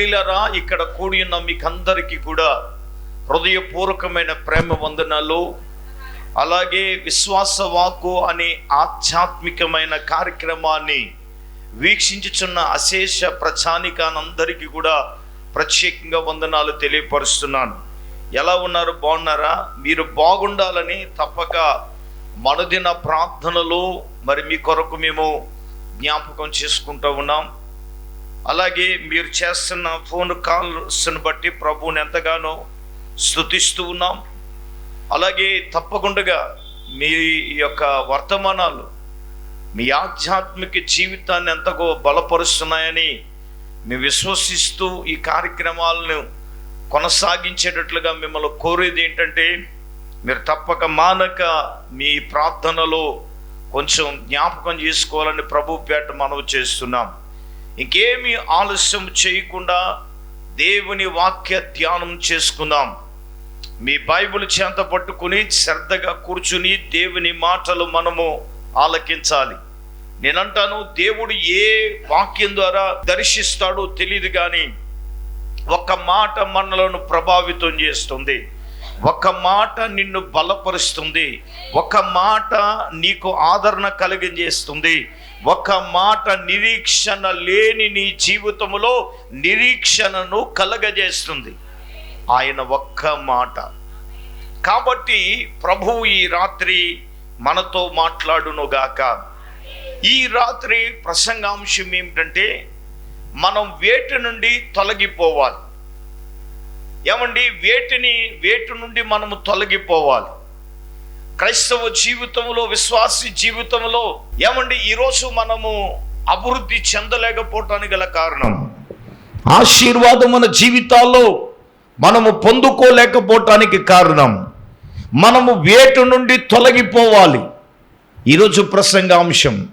ప్రియులరా ఇక్కడ కూడి ఉన్న మీకందరికీ కూడా హృదయపూర్వకమైన ప్రేమ వందనాలు. అలాగే విశ్వాస వాక్కు అనే ఆధ్యాత్మికమైన కార్యక్రమాన్ని వీక్షించుచున్న అశేష ప్రజానికానందరికీ కూడా ప్రత్యేకంగా వందనాలు తెలియపరుస్తున్నాను. ఎలా ఉన్నారు? బాగున్నారా? మీరు బాగుండాలని తప్పక మనుదిన ప్రార్థనలు మరి మీ కొరకు మేము జ్ఞాపకం చేసుకుంటూ ఉన్నాం. అలాగే మీరు చేస్తున్న ఫోన్ కాల్స్ను బట్టి ప్రభువుని ఎంతగానో స్థుతిస్తూ ఉన్నాం. అలాగే తప్పకుండా మీ యొక్క వర్తమానాలు మీ ఆధ్యాత్మిక జీవితాన్ని ఎంతగో బలపరుస్తున్నాయని మేము విశ్వసిస్తూ ఈ కార్యక్రమాలను కొనసాగించేటట్లుగా మిమ్మల్ని కోరేది ఏంటంటే మీరు తప్పక మానక మీ ప్రార్థనలో కొంచెం జ్ఞాపకం చేసుకోవాలని ప్రభు పేట మనవి చేస్తున్నాం. ఇంకేమీ ఆలస్యం చేయకుండా దేవుని వాక్య ధ్యానం చేసుకుందాం. మీ బైబిల్ చేత పట్టుకుని శ్రద్ధగా కూర్చుని దేవుని మాటలు మనము ఆలకించాలి. నేనంటాను దేవుడు ఏ వాక్యం ద్వారా దర్శిస్తాడో తెలియదు కానీ ఒక మాట మనలను ప్రభావితం చేస్తుంది. ఒక మాట నిన్ను బలపరుస్తుంది. ఒక మాట నీకు ఆదరణ కలిగజేస్తుంది ఒక మాట నిరీక్షణ లేని నీ జీవితంలో నిరీక్షణను కలగజేస్తుంది. ఆయన ఒక్క మాట. కాబట్టి ప్రభువు ఈ రాత్రి మనతో మాట్లాడునుగాక. ఈ రాత్రి ప్రసంగాంశం ఏమిటంటే మనం వేటి నుండి తొలగిపోవాలి. ఏమండి? వేటిని వేటి నుండి మనము తొలగిపోవాలి? క్రైస్తవ జీవితంలో విశ్వాసి జీవితంలో ఏమండి? ఈరోజు మనము అభివృద్ధి చెందలేకపోవటానికి గల కారణం. ఆశీర్వాదం మన జీవితాల్లో మనము పొందుకోలేకపోవటానికి కారణం. మనము వేటు నుండి తొలగిపోవాలి. ఈరోజు ప్రసంగాంశం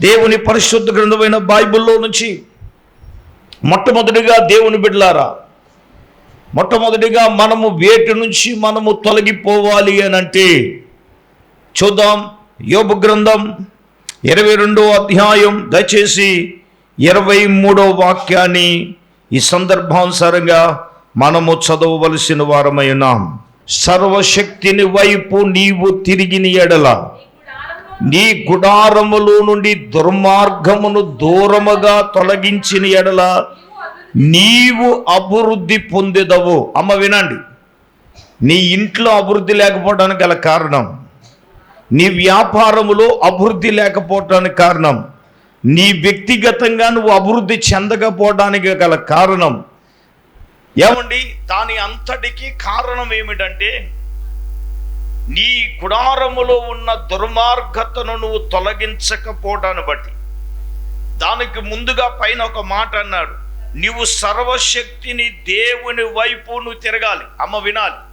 దేవుని పరిశుద్ధ గ్రంథమైన బైబిల్లో నుంచి మొట్టమొదటిగా దేవుని బిడ్డలారా మొట్టమొదటిగా మనము వేటి నుంచి మనము తొలగిపోవాలి అని అంటే చూద్దాం. యోబు గ్రంథం ఇరవై రెండో అధ్యాయం. దయచేసి ఇరవై మూడో వాక్యాన్ని ఈ సందర్భానుసారంగా మనము చదవవలసిన వారమై ఉన్నాం. సర్వశక్తిని వైపు నీవు తిరిగిన ఎడల నీ గుడారములో నుండి దుర్మార్గమును దూరముగా తొలగించిన ఎడల నీవు అభివృద్ధి పొందేదవు. అమ్మ వినండి. నీ ఇంట్లో అభివృద్ధి లేకపోవడానికి గల కారణం నీ వ్యాపారములో అభివృద్ధి లేకపోవటానికి కారణం. నీ వ్యక్తిగతంగా నువ్వు అభివృద్ధి చెందకపోవడానికి గల కారణం. ఏమండి? దాని అంతటికి కారణం ఏమిటంటే నీ గుడారములో ఉన్న దుర్మార్గతను నువ్వు తొలగించకపోవడాన్ని బట్టి. దానికి ముందుగా పైన ఒక మాట అన్నాడు. నీవు సర్వశక్తిని దేవుని వైపు నువ్వు తిరగాలి. అమ్మ వినాలి.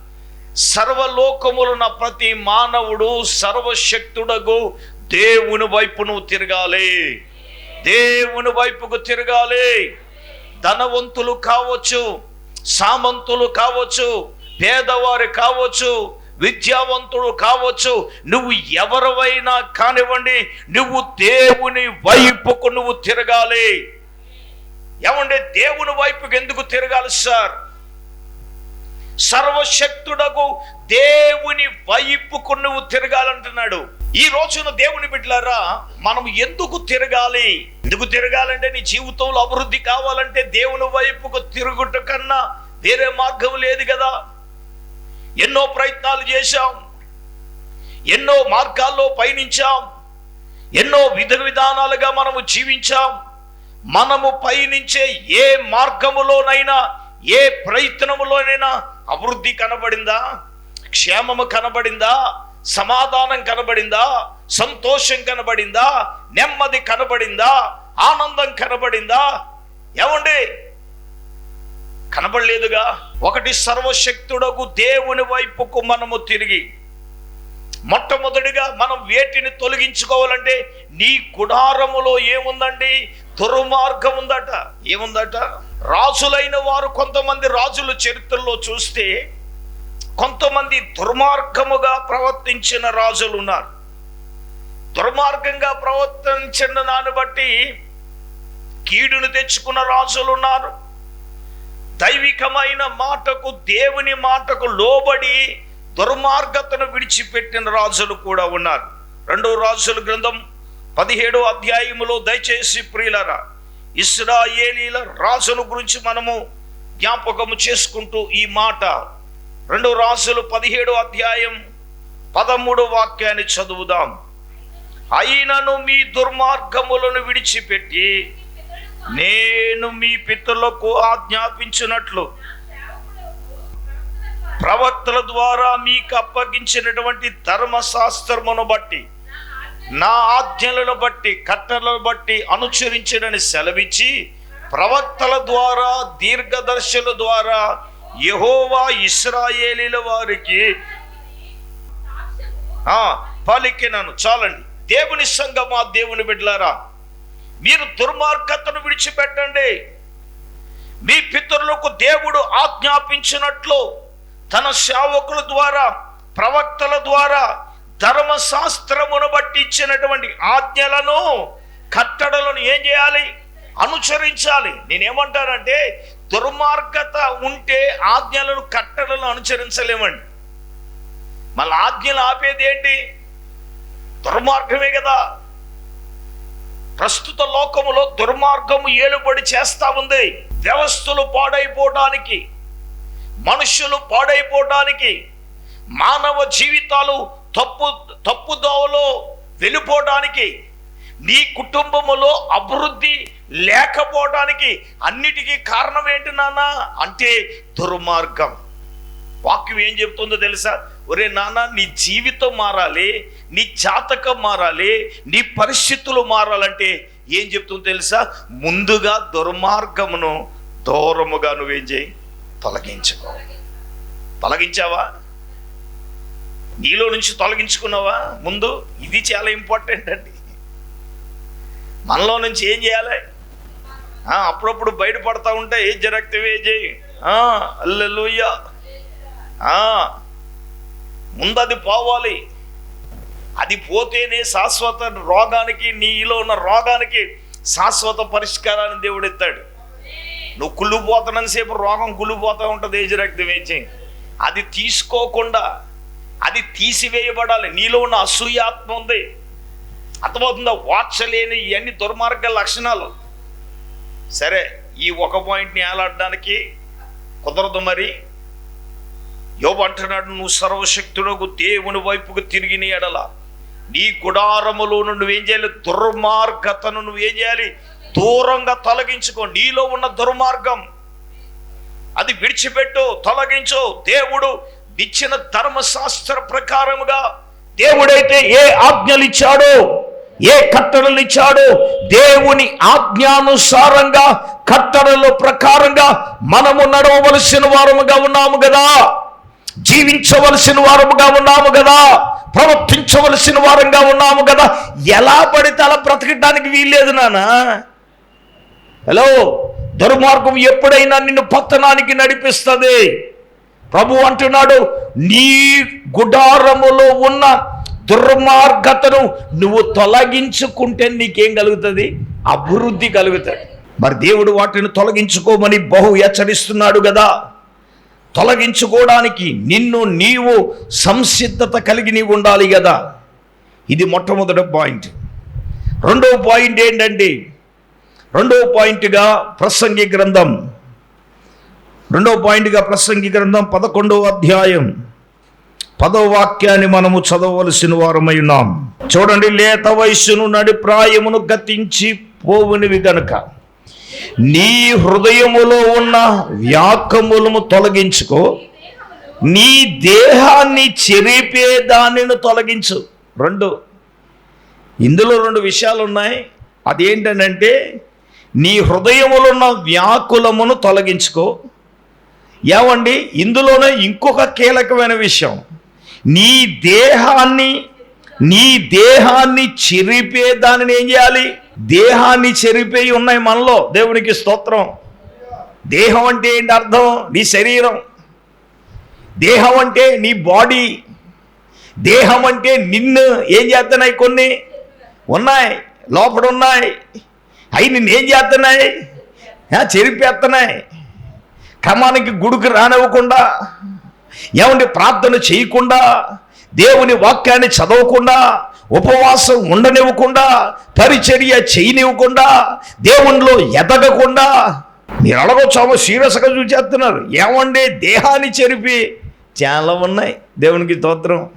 సర్వలోకములున్న ప్రతి మానవుడు సర్వశక్తుడగు దేవుని వైపు నువ్వు తిరగాలి. దేవుని వైపుకు తిరగాలి. ధనవంతులు కావచ్చు సామంతులు కావచ్చు పేదవారు కావచ్చు విద్యావంతుడు కావచ్చు నువ్వు ఎవరివైనా కానివ్వండి నువ్వు దేవుని వైపుకు నువ్వు తిరగాలి. ఏమంటే దేవుని వైపుకి ఎందుకు తిరగాలి సార్? సర్వశక్తుడకు దేవుని వైపుకు నువ్వు తిరగాలంటున్నాడు. ఈ రోజున దేవుని బిడ్డలారా మనం ఎందుకు తిరగాలి? ఎందుకు తిరగాలంటే నీ జీవితంలో అభివృద్ధి కావాలంటే దేవుని వైపుకు తిరుగుట కన్నా వేరే మార్గం లేదు కదా. ఎన్నో ప్రయత్నాలు చేశాం. ఎన్నో మార్గాల్లో పయనించాం. ఎన్నో విధ విధానాలుగా మనము జీవించాం. మనము పయనించే ఏ మార్గములోనైనా ఏ ప్రయత్నములోనైనా అభివృద్ధి కనబడిందా? క్షేమము కనబడిందా? సమాధానం కనబడిందా? సంతోషం కనబడిందా? నెమ్మది కనబడిందా? ఆనందం కనబడిందా? ఏమండి? కనబడలేదుగా? ఒకటి సర్వశక్తుడకు దేవుని వైపుకు మనము తిరిగి మొట్టమొదటిగా మనం వేటిని తొలగించుకోవాలంటే నీ గుడారములో ఏముందండి? దుర్మార్గం ఉందట. ఏముందట? రాజులైన వారు కొంతమంది రాజుల చరిత్రలో చూస్తే కొంతమంది దుర్మార్గముగా ప్రవర్తించిన రాజులు ఉన్నారు. దుర్మార్గంగా ప్రవర్తించిన దాన్ని బట్టి కీడును తెచ్చుకున్న రాజులు ఉన్నారు. దైవికమైన మాటకు దేవుని మాటకు లోబడి దుర్మార్గతను విడిచిపెట్టిన రాజులు కూడా ఉన్నారు. రెండో రాజుల గ్రంథం పదిహేడో అధ్యాయములో దయచేసి ప్రియులరా ఇస్రాయేలీల రాజుల గురించి మనము జ్ఞాపకము చేసుకుంటూ ఈ మాట. రెండు రాజులు పదిహేడు అధ్యాయం పదమూడు వాక్యాన్ని చదువుదాం. అయినను మీ దుర్మార్గములను విడిచిపెట్టి నేను మీ పితరులకు ఆజ్ఞాపించినట్లు ప్రవక్తల ద్వారా మీకు అప్పగించినటువంటి ధర్మశాస్త్రమును బట్టి నా ఆజ్ఞలను బట్టి కట్టలను బట్టి అనుసరించడని సెలవిచ్చి ప్రవక్తల ద్వారా దీర్ఘదర్శుల ద్వారా యహోవా ఇస్రాయేలీల వారికి పలికినను. చాలండి. దేవుని సంగమా దేవుని బిడ్డలారా మీరు దుర్మార్గతను విడిచిపెట్టండి. మీ పితరులకు దేవుడు ఆజ్ఞాపించినట్లు తన సేవకుల ద్వారా ప్రవక్తల ద్వారా ధర్మశాస్త్రమును బట్టి ఇచ్చినటువంటి ఆజ్ఞలను కట్టడలను ఏం చేయాలి? అనుసరించాలి నేనేమంటానంటే దుర్మార్గత ఉంటే ఆజ్ఞలను కట్టడలను అనుసరించలేమండి మళ్ళీ ఆజ్ఞలు ఆపేది ఏంటి? దుర్మార్గమే కదా. ప్రస్తుత లోకములో దుర్మార్గము ఏలుబడి చేస్తా ఉంది. వ్యవస్థలు పాడైపోవడానికి మనుషులు పాడైపోవడానికి మానవ జీవితాలు తప్పు తప్పుదోవలో వెళ్ళిపోవడానికి నీ కుటుంబములో అభివృద్ధి లేకపోవడానికి అన్నిటికీ కారణం ఏంటి నాన్న? అంటే దుర్మార్గం. వాక్యం ఏం చెప్తుందో తెలుసా? ఒరే నాన్న నీ జీవితం మారాలి నీ జాతకం మారాలి నీ పరిస్థితులు మారాలంటే ఏం చెప్తుందో తెలుసా? ముందుగా దుర్మార్గమును దూరముగా నువ్వేం చేయి. తొలగించుకో. తొలగించావా? నీలో నుంచి తొలగించుకున్నావా? ముందు ఇది చాలా ఇంపార్టెంట్ అండి. మనలో నుంచి ఏం చేయాలి? అప్పుడప్పుడు బయటపడతా ఉంటే ఏ జరగతే చేయి? అల్లెలుయ్యా ముందు అది పోవాలి. అది పోతేనే శాశ్వత రోగానికి నీలో ఉన్న రోగానికి శాశ్వత పరిష్కారాన్ని దేవుడు ఎత్తాడు నువ్వు కుళ్ళిపోతున్నంతసేపు రోగం కుళ్ళిపోతూ ఉంటుంది ఏజ్ రక్తం వేచి. అది తీసుకోకుండా అది తీసివేయబడాలి. నీలో ఉన్న అసూయాత్మ ఉంది. అర్థమవుతుందా? వాచలేని ఇవన్నీ దుర్మార్గ లక్షణాలు. సరే ఈ ఒక పాయింట్ని ఏలాడడానికి కుదరదు మరి. యోబు అంటున్నాడు నువ్వు సర్వశక్తుడకు దేవుని వైపుకు తిరిగిన ఎడల. నీ గుడారములో నువ్వేం చేయాలి? దుర్మార్గతను నువ్వేం చేయాలి? దూరంగా తొలగించుకో. నీలో ఉన్న దుర్మార్గం. అది విడిచిపెట్టు తొలగించు. దేవుడు ఇచ్చిన ధర్మశాస్త్ర ప్రకారముగా దేవుడైతే ఏ ఆజ్ఞలు ఇచ్చాడో ఏ కట్టడలు ఇచ్చాడో దేవుని ఆజ్ఞానుసారంగా కట్టడల ప్రకారంగా మనము నడవవలసిన వారముగా ఉన్నాము కదా జీవించవలసిన వారముగా ఉన్నాము కదా ప్రవర్తించవలసిన వారంగా ఉన్నాము కదా ఎలా పడితే అలా బ్రతకడానికి వీల్లేదు నానా. హలో దుర్మార్గం ఎప్పుడైనా నిన్ను పతనానికి నడిపిస్తుంది? ప్రభు అంటున్నాడు నీ గుడారములో ఉన్న దుర్మార్గతను నువ్వు తొలగించుకుంటే నీకేం కలుగుతుంది? అభివృద్ధి కలుగుతుంది. మరి దేవుడు వాటిని తొలగించుకోమని బహు హెచ్చరిస్తున్నాడు కదా. తొలగించుకోవడానికి నిన్ను నీవు సంసిద్ధత కలిగి నీవు ఉండాలి కదా. ఇది మొట్టమొదటి పాయింట్. రెండవ పాయింట్ ఏంటంటే రెండవ పాయింట్గా ప్రసంగి గ్రంథం. రెండవ పాయింట్గా ప్రసంగి గ్రంథం పదకొండవ అధ్యాయం. పదవ వాక్యాన్ని మనము చదవవలసిన వారమై ఉన్నాం. చూడండి లేత వయస్సును నడి ప్రాయమును గతించి పోవునివి గనుక. నీ హృదయములో ఉన్న వ్యాకములను తొలగించుకో. నీ దేహాన్ని చెరిపే దానిని తొలగించు. రెండు. ఇందులో రెండు విషయాలు ఉన్నాయి అదేంటనంటే నీ హృదయములున్న వ్యాకులమును తొలగించుకో. ఏమండి? ఇందులోనే ఇంకొక కీలకమైన విషయం. నీ దేహాన్ని నీ దేహాన్ని చెరిపే దానిని ఏం చేయాలి? దేహాన్ని చెరిపేయి ఉన్నాయి మనలో. దేవునికి స్తోత్రం. దేహం అంటే ఏంటి అర్థం? నీ శరీరం. దేహం అంటే నీ బాడీ. దేహం అంటే నిన్ను. ఏం చేస్తున్నాయి కొన్ని? ఉన్నాయి. లోపల ఉన్నాయి అవి నిన్ను చేస్తున్నాయి? చెరిపేస్తున్నాయి. క్రమానికి గుడికి రానివ్వకుండా ఏమండి ప్రార్థన చేయకుండా దేవుని వాక్యాన్ని చదవకుండా ఉపవాసం ఉండనివ్వకుండా పరిచర్య చేయనివ్వకుండా దేవునిలో ఎదగకుండా. మీరు అడగొచ్చామో సీరియస్గా చూసేస్తున్నారు. ఏమండి దేహాన్ని చెరిపి? చాలా ఉన్నాయి దేవునికి స్తోత్రం.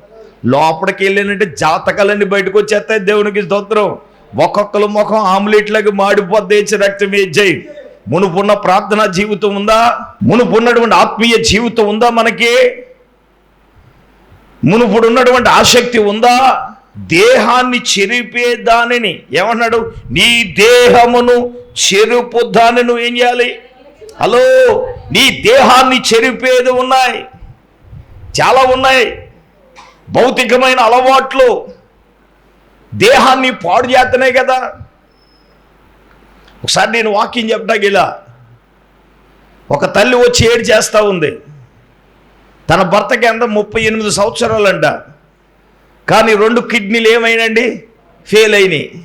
లోపలికి వెళ్ళినట్టే జాతకాలన్నీ బయటకు వచ్చేస్తాయి దేవునికి స్తోత్రం. ఒక్కొక్కరు ముఖం ఆమ్లెట్లాగా మాడిపోద్దేసి రక్తం జై మునుపున్న ప్రార్థనా జీవితం ఉందా? మునుపున్నటువంటి ఆత్మీయ జీవితం ఉందా మనకి? మునుపుడు ఉన్నటువంటి ఆసక్తి ఉందా? దేహాన్ని చెరిపే దానిని. ఏమన్నాడు నీ దేహమును చెరుపు దాన్ని నువ్వు ఏం చేయాలి? హలో నీ దేహాన్ని చెరిపేది ఉన్నాయి. చాలా ఉన్నాయి. భౌతికమైన అలవాట్లు. దేహాన్ని పాడు చేస్తున్నాయి కదా. ఒకసారి నేను వాకింగ్ చెప్పడానికి ఇలా. ఒక తల్లి వచ్చి ఏడు చేస్తూ ఉంది. తన భర్తకి ఎంత ముప్పై ఎనిమిది సంవత్సరాలంట. కానీ రెండు కిడ్నీలు ఏమైనండి ఫెయిల్ అయినాయి.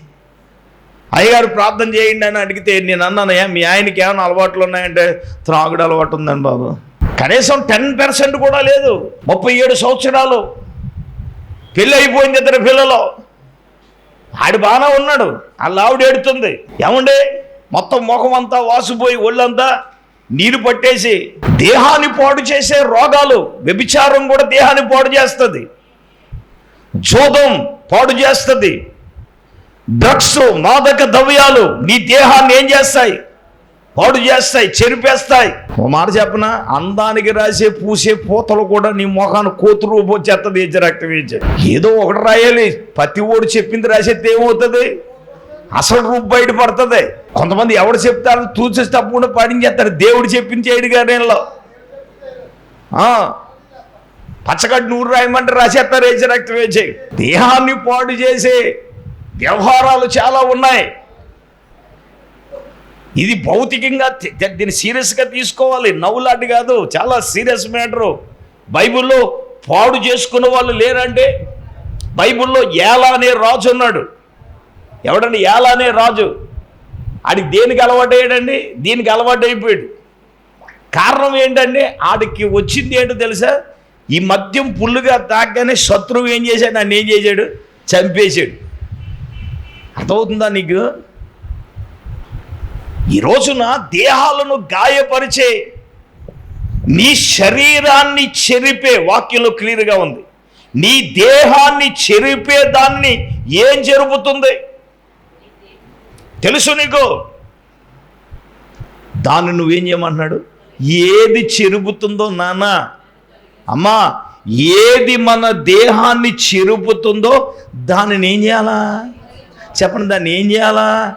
అయ్యగారు ప్రార్థన చేయండి అని అడిగితే నేను అన్నానయ్యా మీ ఆయనకి ఏమైనా అలవాట్లు ఉన్నాయంటే త్రాగుడు అలవాటు ఉందండి బాబు. కనీసం టెన్ పర్సెంట్ కూడా లేదు. ముప్పై ఏడు సంవత్సరాలు. పెళ్ళి అయిపోయింది ఇద్దరు పిల్లలు. ఆడు బాగానే ఉన్నాడు. వాళ్ళ ఆవిడ ఏడుతుంది. ఏముండే? మొత్తం ముఖం అంతా వాసిపోయి ఒళ్ళంతా నీరు పట్టేసి దేహాన్ని పాడు చేసే రోగాలు వ్యభిచారం కూడా దేహాన్ని పాడు చేస్తుంది. జోదం పాడు చేస్తుంది. డ్రగ్స్ మాదక ద్రవ్యాలు నీ దేహాన్ని ఏం చేస్తాయి? పాడు చేస్తాయి చెరిపేస్తాయి. ఓ మాట చెప్పన? అందానికి రాసే పూసే పూతలు కూడా నీ మొఖాన్ని కూతురు చెత్త తీర్చి రక్తం ఏజ్ ఏదో ఒకటి రాయాలి. ప్రతి ఓడు చెప్పింది రాసేస్తే ఏమవుతుంది? అసలు రూపు బయట పడుతుంది కొంతమంది ఎవడు చెప్తారు? తూచి తప్పకుండా పాటించేస్తారు. దేవుడు చెప్పింది చేయడు కానీ పచ్చగడ్డి నూరు రాయమంటే రాసేస్తారు ఏచి రక్తం వేసే దేహాన్ని పాడు చేసే వ్యవహారాలు చాలా ఉన్నాయి. ఇది భౌతికంగా దీన్ని సీరియస్గా తీసుకోవాలి. నవ్వులాంటి కాదు. చాలా సీరియస్ మ్యాటరు. బైబిల్లో పాడు చేసుకున్న వాళ్ళు లేరంటే బైబిల్లో ఏలా అనే రాజు ఉన్నాడు. ఎవడండి? ఏలా అనే రాజు. ఆడికి దేనికి అలవాటయ్యాడండి దీనికి అలవాటు అయిపోయాడు. కారణం ఏంటంటే ఆడికి వచ్చింది ఏంటో తెలుసా? ఈ మద్యం పుల్లుగా తాగ్గానే శత్రువు ఏం చేశాడు? నన్ను ఏం చేశాడు? చంపేశాడు. అర్థమవుతుందా నీకు? ఈ రోజున దేహాలను గాయపరిచే నీ శరీరాన్ని చెరిపే వాక్యంలో క్లియర్గా ఉంది. నీ దేహాన్ని చెరిపే దాన్ని ఏం జరుపుతుంది? తెలుసు నీకు? దాన్ని నువ్వేం చేయమంటున్నాడు? ఏది చెరుపుతుందో నాన్న. అమ్మా ఏది మన దేహాన్ని చెరుపుతుందో దానిని ఏం చేయాలా? చెప్పండి దాన్ని ఏం చేయాలా?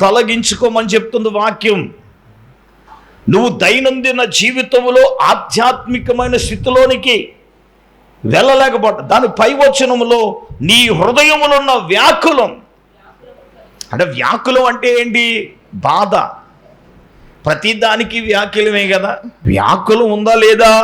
తొలగించుకోమని చెప్తుంది వాక్యం. నువ్వు దైనందిన జీవితంలో ఆధ్యాత్మికమైన స్థితిలోనికి వెళ్ళలేకపోతా దాని పై నీ హృదయములున్న వ్యాకులం. అంటే వ్యాకులం అంటే ఏంటి? బాధ. ప్రతిదానికి వ్యాకులమే కదా. వ్యాకులం ఉందా లేదా?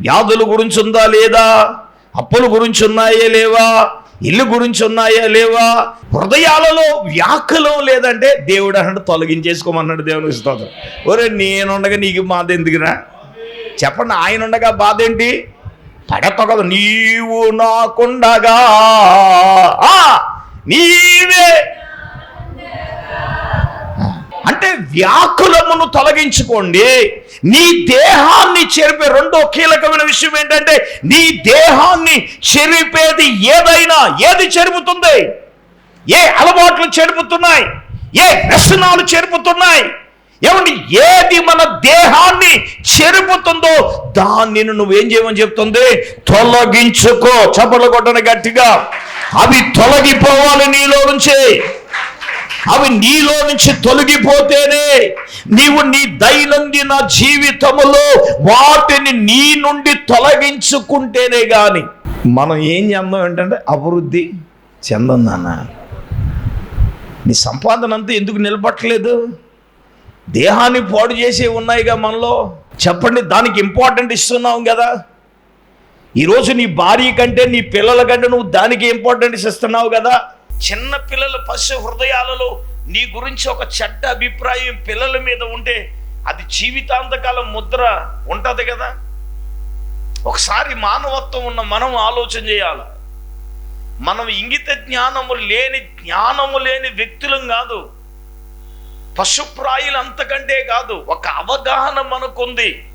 వ్యాధుల గురించి ఉందా లేదా? అప్పుల గురించి ఉన్నాయే లేవా? ఇల్లు గురించి ఉన్నాయా లేవా? హృదయాలలో వ్యాకులం లేదంటే దేవుడు అన్నాడు తొలగించేసుకోమన్నాడు దేవుని స్తోత్రం. ఒరే నేనుండగా నీకు బాధ ఎందుకురా? చెప్పండి ఆయన ఉండగా బాధ ఏంటి? పడతగదు. నీవు నాకుండగా. ఆ, నీవే. అంటే వ్యాకులమును తొలగించుకోండి. నీ దేహాన్ని చెరిపే రెండో కీలకమైన విషయం ఏంటంటే నీ దేహాన్ని చెరిపేది ఏదైనా ఏది చెరుపుతుంది? ఏ అలవాట్లు చెరుపుతున్నాయి? ఏ వ్యసనాలు చెరుపుతున్నాయి? ఏమండి ఏది మన దేహాన్ని చెరుపుతుందో దాన్ని నువ్వేం చేయమని చెప్తుంది? తొలగించుకో. చపలు కొట్టని గట్టిగా. అవి తొలగిపోవాలి నీలో నుంచి. అవి నీలో నుంచి తొలగిపోతేనే నీవు నీ దైనందిన జీవితములో వాటిని నీ నుండి తొలగించుకుంటేనే కానీ మనం ఏం చెందాం ఏంటంటే అభివృద్ధి చెందందన్న నీ సంపాదన అంతా ఎందుకు నిలబట్టలేదు? దేహాన్ని పాడు చేసి ఉన్నాయిగా మనలో. చెప్పండి దానికి ఇంపార్టెంట్ ఇస్తున్నాం కదా. ఈరోజు నీ భార్య కంటే నీ పిల్లల కంటే నువ్వు దానికి ఇంపార్టెన్స్ ఇస్తున్నావు కదా. చిన్న పిల్లల పశు హృదయాలలో నీ గురించి ఒక చెడ్డ అభిప్రాయం పిల్లల మీద ఉంటే అది జీవితాంతకాలం ముద్ర ఉంటుంది కదా. ఒకసారి మానవత్వం ఉన్న మనం ఆలోచన చేయాలి. మనం ఇంగిత జ్ఞానము లేని జ్ఞానము లేని వ్యక్తులం కాదు. పశుప్రాయులు అంతకంటే కాదు ఒక అవగాహన మనకుంది.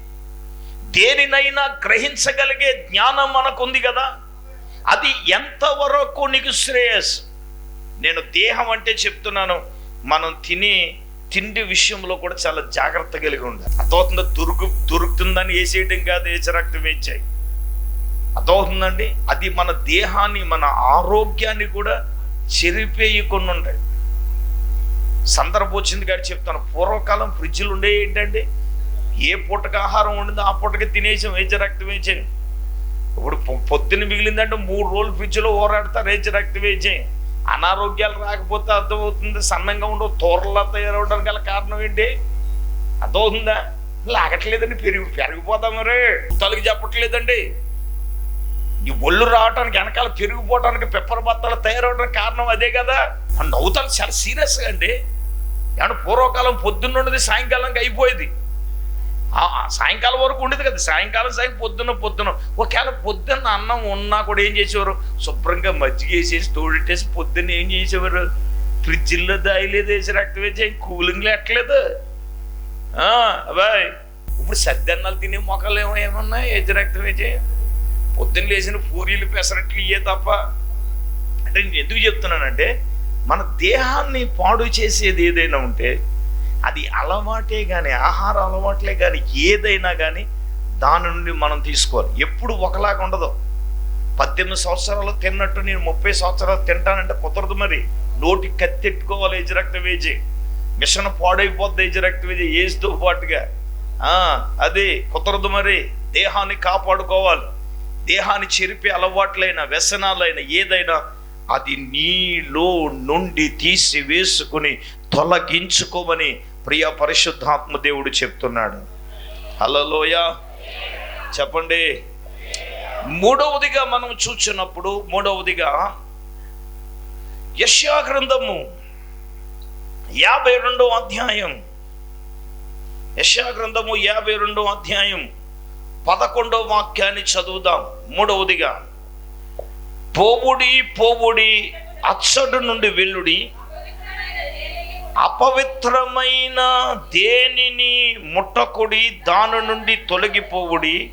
దేనినైనా గ్రహించగలిగే జ్ఞానం మనకుంది కదా. అది ఎంతవరకు నీకు శ్రేయస్సు? నేను దేహం అంటే చెప్తున్నాను. మనం తినే తిండి విషయంలో కూడా చాలా జాగ్రత్త కలిగి ఉండాలి. అర్థమవుతుందా? దొరుకు దొరుకుతుందని వేసేయడం కాదు ఏచరక్తం రక్తం వేచాయి అర్థమవుతుందండి? అది మన దేహాన్ని మన ఆరోగ్యాన్ని కూడా చెరిపేయకుండా ఉంటాయి సందర్భం వచ్చింది గారు చెప్తాను. పూర్వకాలం ఫ్రిడ్జ్లు ఉండే ఏంటంటే ఏ పూటకి ఆహారం ఉండిందో ఆ పూటకి తినేసాం వేచే రక్తం వేచాం ఇప్పుడు పొద్దున పొద్దున్న మిగిలిందంటే మూడు రోజులు ఫ్రిడ్జ్లో ఓరాడతారు వేచే రక్తం అనారోగ్యాలు రాకపోతే అర్థమవుతుంది సన్నంగా ఉండవు తోరలా తయారవడం గల కారణం ఏంటి? అర్థమవుతుందా? లాగట్లేదండి పెరిగి పెరిగిపోతాం రే తలకి చెప్పట్లేదండి. ఈ ఒళ్ళు రావడానికి వెనకాల పెరిగిపోవడానికి పెప్పర్ బత్తాలు తయారవడానికి కారణం అదే కదా. నవ్వుతాను చాలా సీరియస్గా అండి. ఏమన్నా పూర్వకాలం పొద్దున్నున్నది సాయంకాలంకి అయిపోయేది. సాయంకాలం వరకు ఉండేది కదా. సాయంకాలం సాయం పొద్దున్న పొద్దున. ఒకవేళ పొద్దున్న అన్నం ఉన్నా కూడా ఏం చేసేవారు? శుభ్రంగా మజ్జిగ వేసేసి తోడెట్టేసి పొద్దున్న ఏం చేసేవారు? ఫ్రిడ్జిల్లో దాయలేదు వేసి రక్తం వేసి కూలింగ్లు ఎట్టలేదు ఆ, అబ్బాయ్ ఇప్పుడు సద్దన్నాలు తినే మొక్కలు ఏమో ఏమన్నా ఏజ్ రక్తం వేసే. పొద్దున్న లేచిన పూరీలు పెసరట్లు ఇయ్యే తప్ప. అంటే నేను ఎందుకు చెప్తున్నానంటే మన దేహాన్ని పాడు చేసేది ఏదైనా ఉంటే అది అలవాటే కానీ ఆహార అలవాట్లే కానీ ఏదైనా కానీ దాని నుండి మనం తీసుకోవాలి. ఎప్పుడు ఒకలాగా ఉండదు. పద్దెనిమిది సంవత్సరాలు తిన్నట్టు నేను ముప్పై సంవత్సరాలు తింటానంటే కుదరదు మరి. నోటికి కత్తెట్టుకోవాలి ఏజ్ రక్తం వేజి. మిషన్ పాడైపోద్ది ఏజ్ రక్తం వేజి ఏజ్తో పాటుగా. అది కుదరదు మరి. దేహాన్ని కాపాడుకోవాలి. దేహాన్ని చెరిపే అలవాట్లైన వ్యసనాలైన ఏదైనా అది నీలో నుండి తీసి వేసుకుని తొలగించుకోమని ప్రియ పరిశుద్ధాత్మ దేవుడు చెప్తున్నాడు. అలలోయ చెప్పండి. మూడవదిగా మనం చూచినప్పుడు మూడవదిగా యశ్యా గ్రంథము యాభై రెండో అధ్యాయం. యశ్యా గ్రంథము యాభై రెండో అధ్యాయం పదకొండో వాక్యాన్ని చదువుదాం. మూడవదిగా పోవుడి పోవుడి అచ్చడు నుండి వెల్లుడి అపవిత్రమైన దేనిని ముట్టకుడి దాని నుండి తొలగిపోవుడి.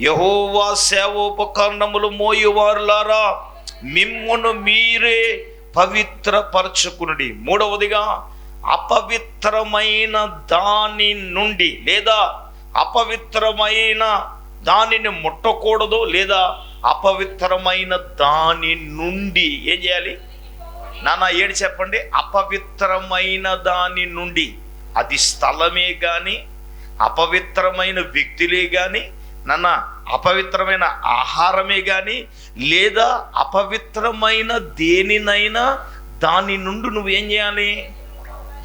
యహోవా సేవోపకరణములు మోయువారులారా మిమ్మును మీరే పవిత్రపరచుకునుడి. మూడవదిగా అపవిత్రమైన దాని నుండి లేదా అపవిత్రమైన దానిని ముట్టకూడదు లేదా అపవిత్రమైన దాని నుండి ఏం చేయాలి? నాన్న ఏడు చెప్పండి? అపవిత్రమైన దాని నుండి. అది స్థలమే కానీ అపవిత్రమైన వ్యక్తులే కానీ నాన్న అపవిత్రమైన ఆహారమే కానీ లేదా అపవిత్రమైన దేనినైనా దాని నుండి నువ్వేం చేయాలి?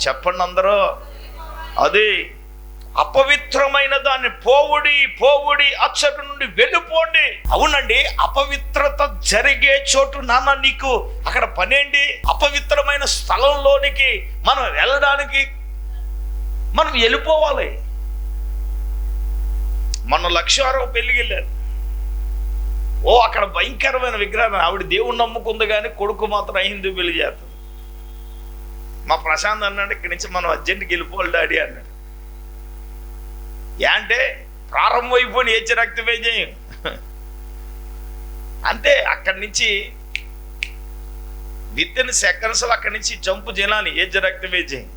చెప్పండి అందరూ. అదే అపవిత్రమైన దాన్ని పోవుడి పోవుడి అచ్చటి నుండి వెళ్ళిపోండి. అవునండి అపవిత్రత జరిగే చోటు నాన్న నీకు. అక్కడ పనేంటి? అపవిత్రమైన స్థలంలోనికి మనం వెళ్ళడానికి మనం వెళ్ళిపోవాలి. మన లక్ష్యారం పెళ్ళికి వెళ్ళారు. ఓ అక్కడ భయంకరమైన విగ్రహం. ఆవిడ దేవుణ్ణి నమ్ముకుంది కానీ కొడుకు మాత్రం అయింది పెళ్ళి చేస్తుంది. మా ప్రశాంత్ అన్నాడు ఇక్కడి నుంచి మనం అర్జెంట్కి వెళ్ళిపోవాలి డాడీ అన్నాడు. ఏంటే ప్రారంభం అయిపోయిన ఏచ రక్తవేజయం అంతే అక్కడి నుంచి విత్ ఇన్ సెకండ్స్లో అక్కడి నుంచి జంపు జనాలి ఏజ్ రక్తవేజయం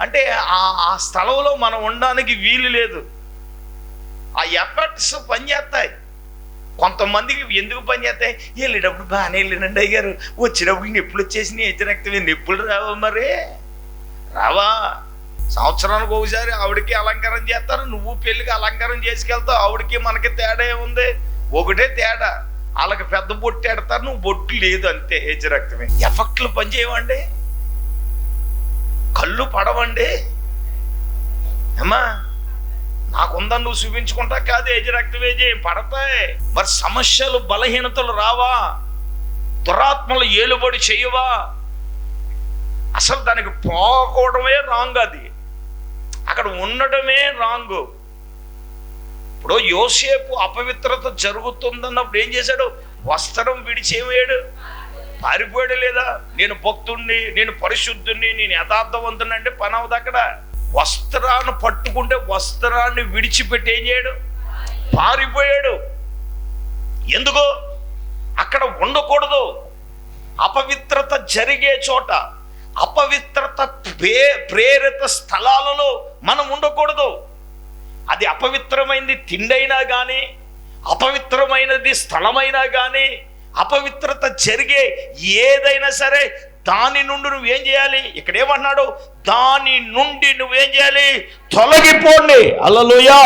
అంటే ఆ ఆ స్థలంలో మనం ఉండడానికి వీలు లేదు. ఆ ఎఫర్ట్స్ పనిచేస్తాయి కొంతమందికి ఎందుకు పనిచేస్తాయి వెళ్ళేటప్పుడు బాగానే వెళ్ళినండి అయ్యారు వచ్చినప్పుడు నొప్పులు వచ్చేసినాయి. ఏజ్ రక్తమే నొప్పులు రావా మరి? రావా? సంవత్సరానికి ఒకసారి ఆవిడకి అలంకారం చేస్తారు నువ్వు పెళ్ళికి అలంకారం చేసుకెళ్తావు ఆవిడకి మనకి తేడా ఏముంది? ఒకటే తేడా వాళ్ళకి పెద్ద బొట్టు ఎడతారు నువ్వు బొట్టు లేదు అంతే ఏజ్ రక్తమే ఎఫెక్ట్లు పనిచేయవండి. కళ్ళు పడవండి. అమ్మా నాకుందని నువ్వు చూపించుకుంటా కాదు ఏజ్ రక్తవేజే పడతాయి. మరి సమస్యలు బలహీనతలు రావా? దురాత్మలు ఏలుబడి చేయవా? అసలు దానికి పోకూడమే రాంగ్ అది. అక్కడ ఉండడమే రాంగు. ఇప్పుడు యోసేపు అపవిత్రత జరుగుతుందన్నప్పుడు ఏం చేశాడు? వస్త్రం విడిచేమయ్యాడు పారిపోయాడు లేదా? నేను భక్తుణ్ణి నేను పరిశుద్ధుణ్ణి నేను యథార్థవంతుని అంటే పని అవదు అక్కడ. వస్త్రాన్ని పట్టుకుంటే వస్త్రాన్ని విడిచిపెట్టి ఏం చేయడు? పారిపోయాడు. ఎందుకు? అక్కడ ఉండకూడదు. అపవిత్రత జరిగే చోట. అపవిత్రత ప్రే ప్రేరిత స్థలాలలో మనం ఉండకూడదు. అది అపవిత్రమైనది తిండైనా కానీ అపవిత్రమైనది స్థలమైనా కానీ అపవిత్రత జరిగే ఏదైనా సరే దాని నుండి నువ్వేం చేయాలి? ఇక్కడ ఏమన్నాడు దాని నుండి నువ్వేం చేయాలి? తొలగిపోండి. అల్లలోయా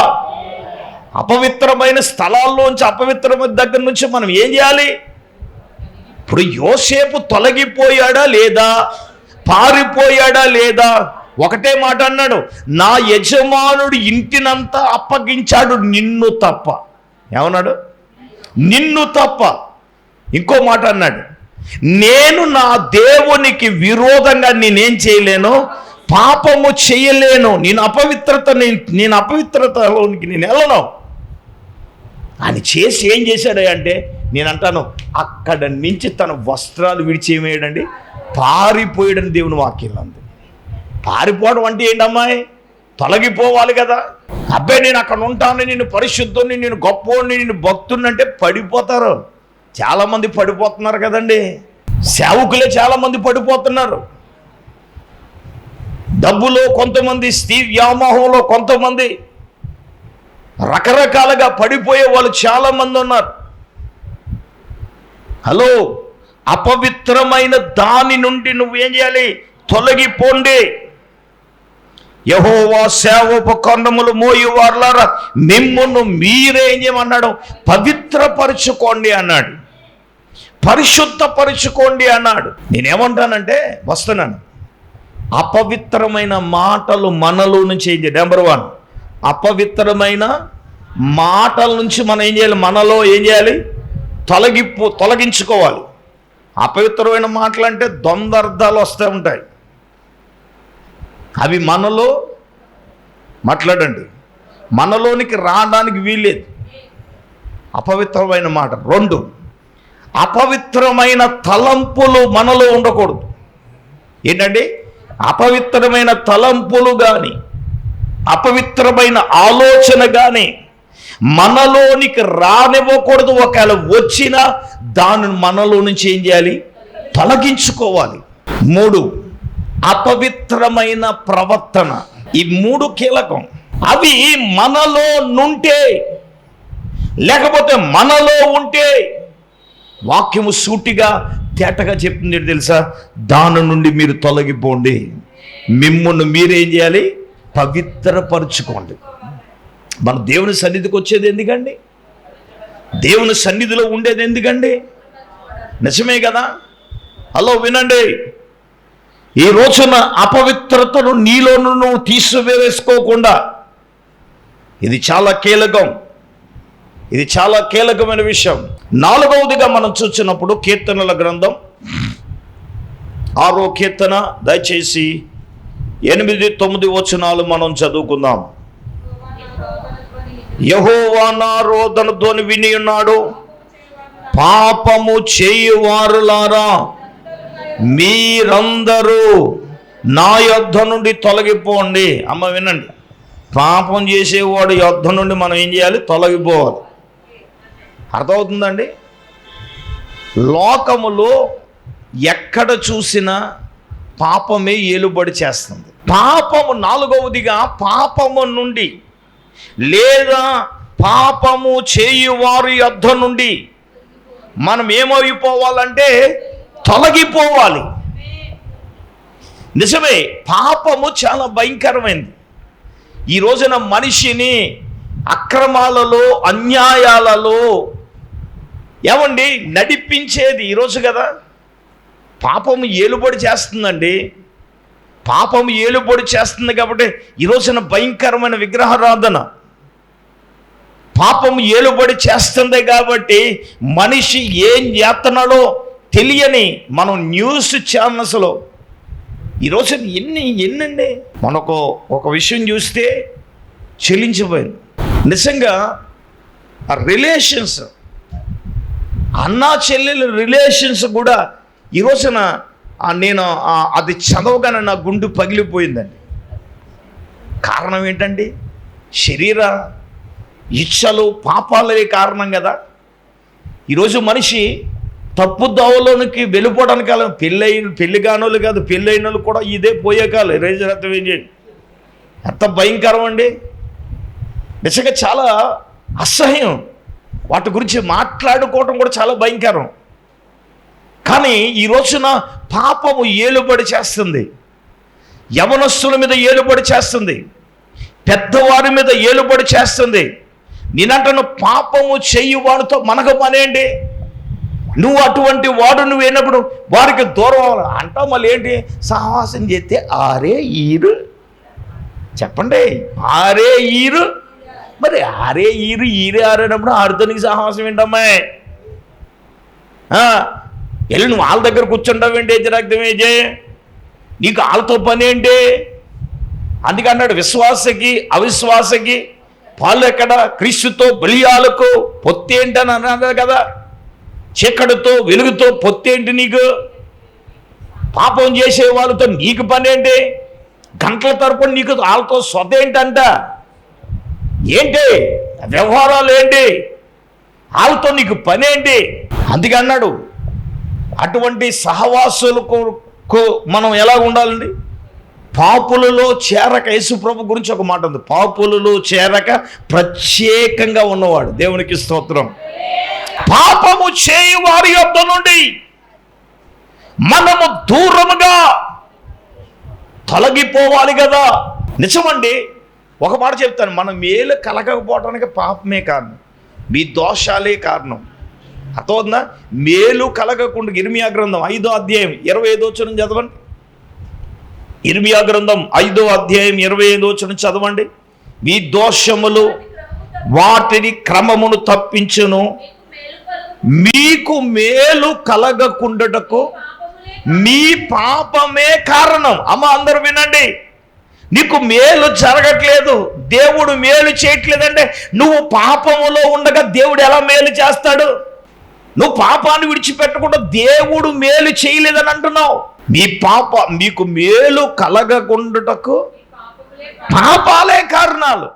అపవిత్రమైన స్థలాల్లోంచి అపవిత్రమైన దగ్గర నుంచి మనం ఏం చేయాలి? ఇప్పుడు యోసేపు తొలగిపోయాడా లేదా? పారిపోయాడా లేదా? ఒకటే మాట అన్నాడు నా యజమానుడు ఇంటినంతా అప్పగించాడు నిన్ను తప్ప. ఏమన్నాడు? నిన్ను తప్ప. ఇంకో మాట అన్నాడు నేను నా దేవునికి విరోధంగా నేనేం చేయలేను? పాపము చేయలేను. నేను అపవిత్రత నేను అపవిత్రతలోనికి నేను వెళ్ళను. ఆయన చేసి ఏం చేశాడు అంటే నేను అంటాను అక్కడ నుంచి తన వస్త్రాలు విడిచి ఏమేయడండి పారిపోయాడని దేవుని వాక్యం అంది పారిపోవడం అంటే ఏంటమ్మాయి? తొలగిపోవాలి కదా. అబ్బాయి నేను అక్కడ ఉంటాను నేను పరిశుద్ధుని నేను గొప్పోడిని నేను భక్తుని అంటే పడిపోతారు. చాలామంది పడిపోతున్నారు కదండి. సేవకులే చాలామంది పడిపోతున్నారు. డబ్బులో కొంతమంది స్త్రీ వ్యామోహంలో కొంతమంది రకరకాలుగా పడిపోయే వాళ్ళు చాలామంది ఉన్నారు. హలో అపవిత్రమైన దాని నుండి నువ్వేం చేయాలి? తొలగిపోండి. యహోవా సేవోపకరణములు మోయువార్లారా మిమ్మును మీరేం చేయమన్నాడు? పవిత్రపరుచుకోండి అన్నాడు. పరిశుద్ధపరచుకోండి అన్నాడు. నేనేమంటానంటే వస్తున్నాను. అపవిత్రమైన మాటలు మనలో నుంచి ఏం చేయాలి? నెంబర్ వన్ అపవిత్రమైన మాటల నుంచి మనం ఏం చేయాలి? మనలో ఏం చేయాలి? తొలగిపో తొలగించుకోవాలి. అపవిత్రమైన మాటలు అంటే దొందర్థాలు వస్తూ ఉంటాయి. అవి మనలో మాట్లాడండి మనలోనికి రావడానికి వీల్లేదు. అపవిత్రమైన మాట. రెండు అపవిత్రమైన తలంపులు మనలో ఉండకూడదు. ఏంటండి? అపవిత్రమైన తలంపులు కానీ అపవిత్రమైన ఆలోచన కానీ మనలోనికి రానివ్వకూడదు. ఒకవేళ వచ్చినా దానిని మనలో నుంచి ఏం చేయాలి? తొలగించుకోవాలి. మూడు అపవిత్రమైన ప్రవర్తన. ఈ మూడు కీలకం. అవి మనలో నుంటే లేకపోతే మనలో ఉంటే వాక్యము సూటిగా తేటగా చెప్తుంది తెలుసా? దాని నుండి మీరు తొలగిపోండి. మిమ్మల్ని మీరేం చేయాలి? పవిత్రపరుచుకోండి. మన దేవుని సన్నిధికి వచ్చేది ఎందుకండి? దేవుని సన్నిధిలో ఉండేది ఎందుకండి? నిజమే కదా? హలో వినండి. ఈ రోజున అపవిత్రతను నీలో నువ్వు తీసివేసుకోకుండా ఇది చాలా కీలకం. ఇది చాలా కీలకమైన విషయం. నాలుగవదిగా మనం చూసినప్పుడు కీర్తనల గ్రంథం. ఆరో కీర్తన దయచేసి ఎనిమిది తొమ్మిది వచనాలు మనం చదువుకుందాం. యహోవా నా రోదన ధ్వని విని ఉన్నాడు. పాపము చేయువారులారా మీరందరూ నా యొద్ధ నుండి తొలగిపోండి. అమ్మ వినండి. పాపం చేసేవాడు యొద్ధ నుండి మనం ఏం చేయాలి? తొలగిపోవాలి. అర్థమవుతుందండి? లోకములో ఎక్కడ చూసినా పాపమే ఏలుబడి చేస్తుంది. పాపము నాలుగవదిగా పాపము నుండి లేదా పాపము చేయువారి యొద్ధ నుండి మనం ఏమైపోవాలంటే తొలగిపోవాలి. నిజమే పాపము చాలా భయంకరమైంది. ఈ రోజున మనిషిని అక్రమాలలో అన్యాయాలలో ఏమండి నడిపించేది ఈరోజు కదా. పాపము ఏలుబడి చేస్తుందండి. పాపం ఏలుబడి చేస్తుంది కాబట్టి ఈ రోజున భయంకరమైన విగ్రహారాధన. పాపం ఏలుబడి చేస్తుంది కాబట్టి మనిషి ఏం చేస్తున్నాడో తెలియని మనం న్యూస్ ఛానల్స్లో ఈరోజు ఎన్ని ఎన్నండి? మనకు ఒక విషయం చూస్తే చెల్లించిపోయింది నిజంగా ఆ రిలేషన్స్ అన్నా చెల్లెల రిలేషన్స్ కూడా ఈ రోజున నేను అది చదవగానే నా గుండు పగిలిపోయిందండి. కారణం ఏంటండి? శరీర ఇచ్చలు పాపాలే కారణం కదా. ఈరోజు మనిషి తప్పు దోవలోనికి వెళ్ళిపోవడానికి కాలం పెళ్ళై పెళ్ళి కానోళ్ళు కాదు పెళ్ళైన వాళ్ళు కూడా ఇదే పోయే కాలం. రేజరత్వం ఏం చేయండి? ఎంత భయంకరం అండి. నిజంగా చాలా అసహ్యం. వాటి గురించి మాట్లాడుకోవటం కూడా చాలా భయంకరం. కానీ ఈ రోజున పాపము ఏలుబడి చేస్తుంది. యవనస్తుల మీద ఏలుబడి చేస్తుంది. పెద్దవారి మీద ఏలుబడి చేస్తుంది. నేనంటాను పాపము చేయు వాడితో మనకు పనేంటి నువ్వు అటువంటి వాడు నువ్వు అయినప్పుడు వారికి దూరం అవ్వాలి. అంటావు మళ్ళీ ఏంటి? సహవాసం చేస్తే ఆరే ఈరు. చెప్పండి. ఆరే ఈరు. మరి ఆరే ఈరు ఈరే ఆరేనప్పుడు ఆరుతో నీకు సహవాసం ఏంటమ్మా వెళ్ళి నువ్వు వాళ్ళ దగ్గర కూర్చుంటావు ఏంటి ఏజరాగ్ధం నీకు వాళ్ళతో పని ఏంటి? అందుకే అన్నాడు విశ్వాసకి అవిశ్వాసకి పాలు ఎక్కడ? క్రీస్తుతో బలియాలకు పొత్తేంటి అని అన్నది కదా. చీకటితో వెలుగుతో పొత్తేంటి నీకు? పాపం చేసే వాళ్ళతో నీకు పని ఏంటి? గంటల తరపున నీకు వాళ్ళతో సొత ఏంటంట? ఏంటి? వ్యవహారాలు ఏంటి? వాళ్ళతో నీకు పని ఏంటి? అటువంటి సహవాసులకు మనం ఎలా ఉండాలండి? పాపులలో చేరక యేసుప్రభు గురించి ఒక మాట ఉంది. పాపులలో చేరక ప్రత్యేకంగా ఉన్నవాడు. దేవునికి స్తోత్రం. పాపము చేయు వారి యొద్ద నుండి మనము దూరముగా తొలగిపోవాలి కదా నిజమండి ఒక మాట చెప్తాను. మనం మేలు కలగకపోవడానికి పాపమే కారణం. మీ దోషాలే కారణం. అర్థమవుతుందా మేలు కలగకుండా ఇర్మియా గ్రంథం ఐదో అధ్యాయం ఇరవై ఐదో వచ్చిన చదవండి. ఇర్మియా గ్రంథం ఐదో అధ్యాయం ఇరవై ఐదో వచ్చిన చదవండి. మీ దోషములు వాటిని క్రమమును తప్పించును. మీకు మేలు కలగకుండటకు మీ పాపమే కారణం. అమ్మ అందరూ వినండి. నీకు మేలు జరగట్లేదు. దేవుడు మేలు చేయట్లేదంటే నువ్వు పాపములో ఉండగా దేవుడు ఎలా మేలు చేస్తాడు? నువ్వు పాపాన్ని విడిచిపెట్టకుండా దేవుడు మేలు చేయలేదని అంటున్నావు. మీ పాప మీకు మేలు కలగకుండుటకు పాపాలే కారణాలు.